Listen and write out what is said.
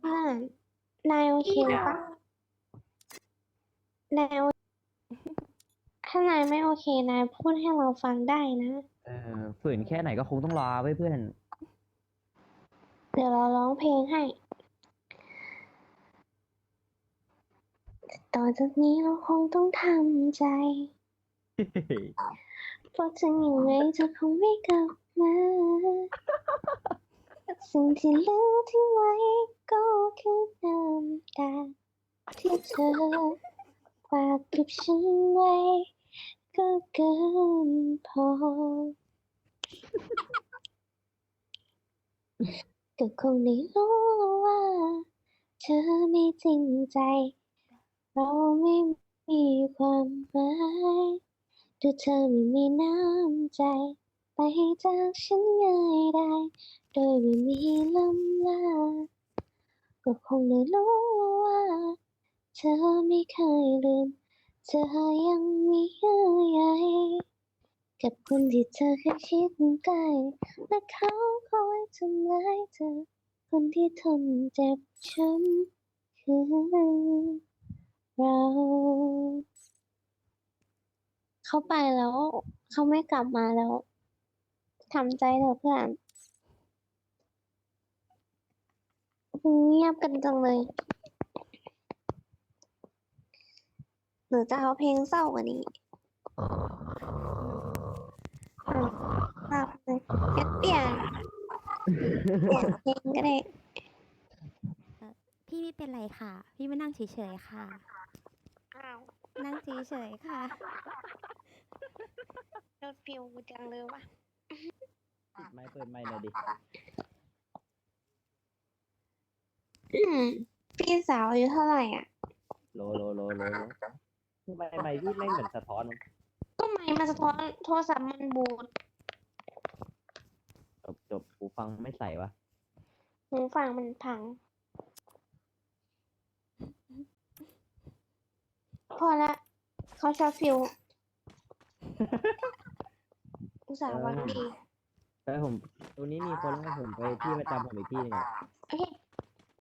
เพื่อนนายโอเคปะนายโอถ้านายไม่โอเคนายพูดให้เราฟังได้นะเออฝืนแค่ไหนก็คงต้องรอไว้เพื่อน เดี๋ยวเราร้องเพลงให้ ต่อจากนี้เราคงต้องทำใจ เพราะถึงยังไงเธอคงไม่กลับมา สิ่งที่เหลือทิ้งไว้ก็คือน้ำตาที่เธอฝากกับฉันไว้ก็เกินพอ ก็คงได้รู้ว่า เธอไม่จริงใจ เราไม่มีความหมายดูเธอไม่มีน้ำใจ ไปจากฉันง่ายได้ โดยไม่มีลำลา ก็คงได้รู้ว่า เธอไม่เคยลืม เธอยังมีเยื่อใยกับคนที่เธอเคยคิดใกล้และเขาคอยทำร้ายเธอ คนที่ทนเจ็บช้ำคือเราเขาไปแล้ว เขาไม่กลับมาแล้ว ทำใจเถอะเพื่อนเงียบกันจังเลย หรือจะเอาเพลงเศร้ากว่านี้อะหลับเลยงั้นเปลี่ยนเปลี่ยนเพลงก็ได้ พี่ไม่เป็นไรค่ะ พี่มานั่งเฉยๆค่ะอ้าวนั่งเฉยๆค่ะรถฟิวจังเลยวะ ปิดไมค์เปิดไมค์หน่อยดิอืมพี่สาวอายุเท่าไหร่อะ โลโลโลโลโลทำไมไมค์พี่ไม่งเหมือนสะท้อนวะก็ไม่มาสะท้อนโทรศัพท์มันบูดจบจบกูฟังไม่ใส่วะหูฟังมันพัง พอละเขาชอบฟิว อุตส่าห์หวังดี แล้วผมตัวนี้มีคนแล้วผมไปที่ประจำผมอีกที่หนึงอะ พี่